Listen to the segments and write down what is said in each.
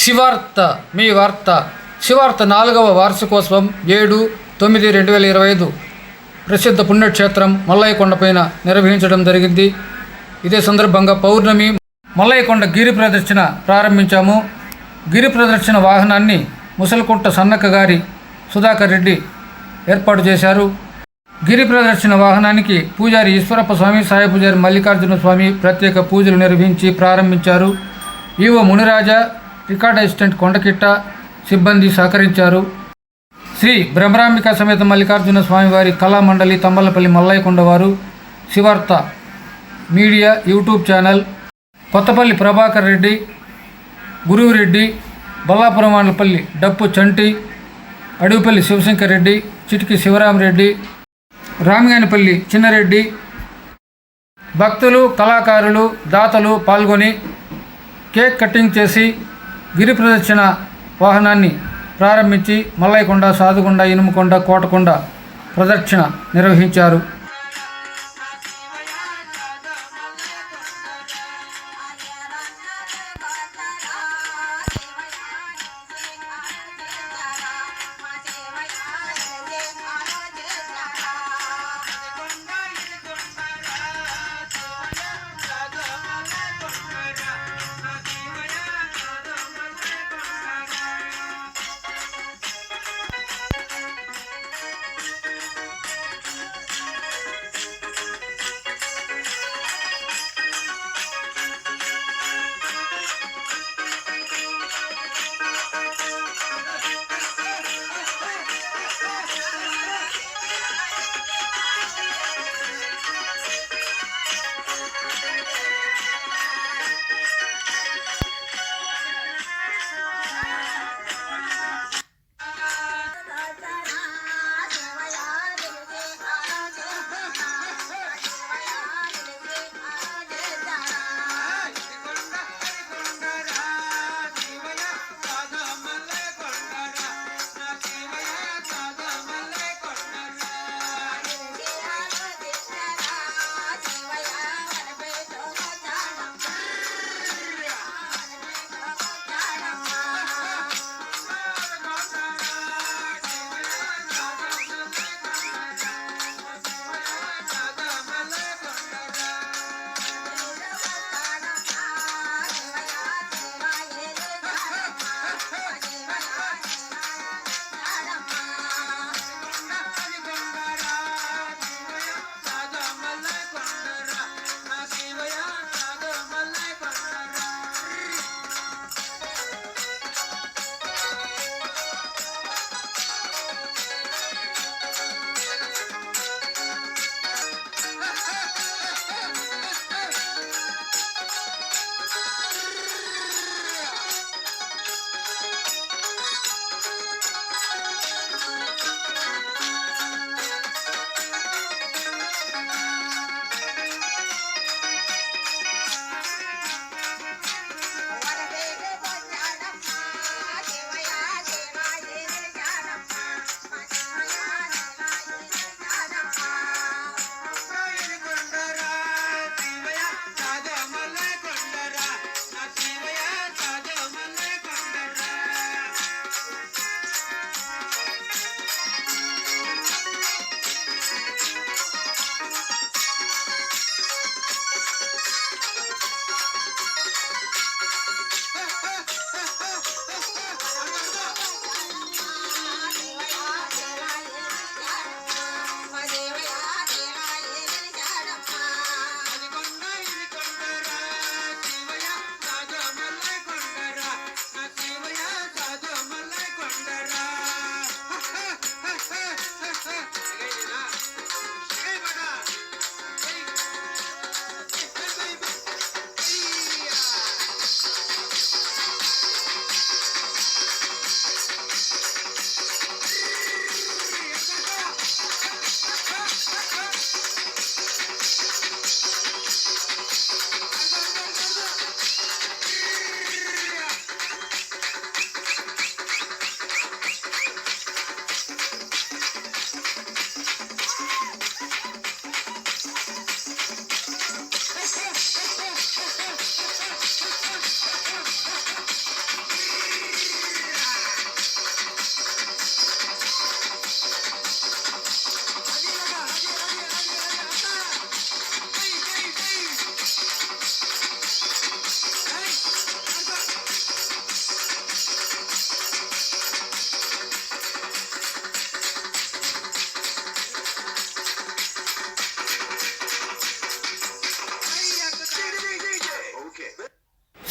శివార్త మీ వార్త. శివార్త నాలుగవ వార్షికోత్సవం ఏడు తొమ్మిది రెండు వేల ఇరవై ఐదు. ప్రసిద్ధ పుణ్యక్షేత్రం మల్లయ్యకొండపైన నిర్వహించడం జరిగింది. ఇదే సందర్భంగా పౌర్ణమి మల్లయ్యకొండ గిరి ప్రదర్శన ప్రారంభించాము. గిరి ప్రదర్శన వాహనాన్ని ముసలికుంట సన్నక్క గారి సుధాకర్ రెడ్డి ఏర్పాటు చేశారు. గిరి ప్రదర్శన వాహనానికి పూజారి ఈశ్వరప్ప స్వామి సాయి పూజారి మల్లికార్జున స్వామి ప్రత్యేక పూజలు నిర్వహించి ప్రారంభించారు. E O Muniraja record assistant కొండకిట్ట సిబ్బంది సహకరించారు. శ్రీ బ్రహ్మరాంబిక సమేత మల్లికార్జున స్వామివారి కళామండలి తమ్మలపల్లి మల్లయ్యకొండ వారు Shivartha media YouTube channel Kothapalli Prabhakar Reddy Guruvureddy Ballapuram Vandlapalli డప్పు చంటి అడవిపల్లి శివశంకర్ రెడ్డి చిటికి శివరామరెడ్డి రామిగానిపల్లి చిన్నరెడ్డి భక్తులు కళాకారులు దాతలు పాల్గొని కేక్ కటింగ్ చేసి గిరి ప్రదక్షిణ వాహనాన్ని ప్రారంభించి మల్లైకొండ సాధుకొండ ఇనుముకొండ కోటకొండ ప్రదక్షిణ నిర్వహించారు.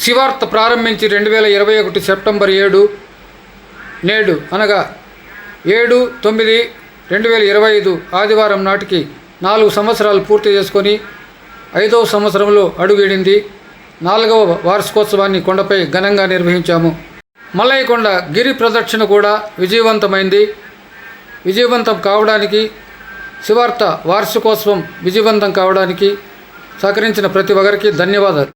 శివార్త ప్రారంభించి రెండు వేల ఇరవై ఒకటి సెప్టెంబర్ ఏడు నేడు అనగా ఏడు తొమ్మిది రెండు వేల ఇరవై ఐదు ఆదివారం నాటికి నాలుగు సంవత్సరాలు పూర్తి చేసుకొని ఐదవ సంవత్సరంలో అడుగుడింది నాలుగవ వార్షికోత్సవాన్ని కొండపై ఘనంగా నిర్వహించాము. మల్లయ్యకొండ గిరి ప్రదక్షిణ కూడా విజయవంతమైంది. విజయవంతం కావడానికి శివార్త వార్షికోత్సవం విజయవంతం కావడానికి సహకరించిన ప్రతి ఒక్కరికి ధన్యవాదాలు.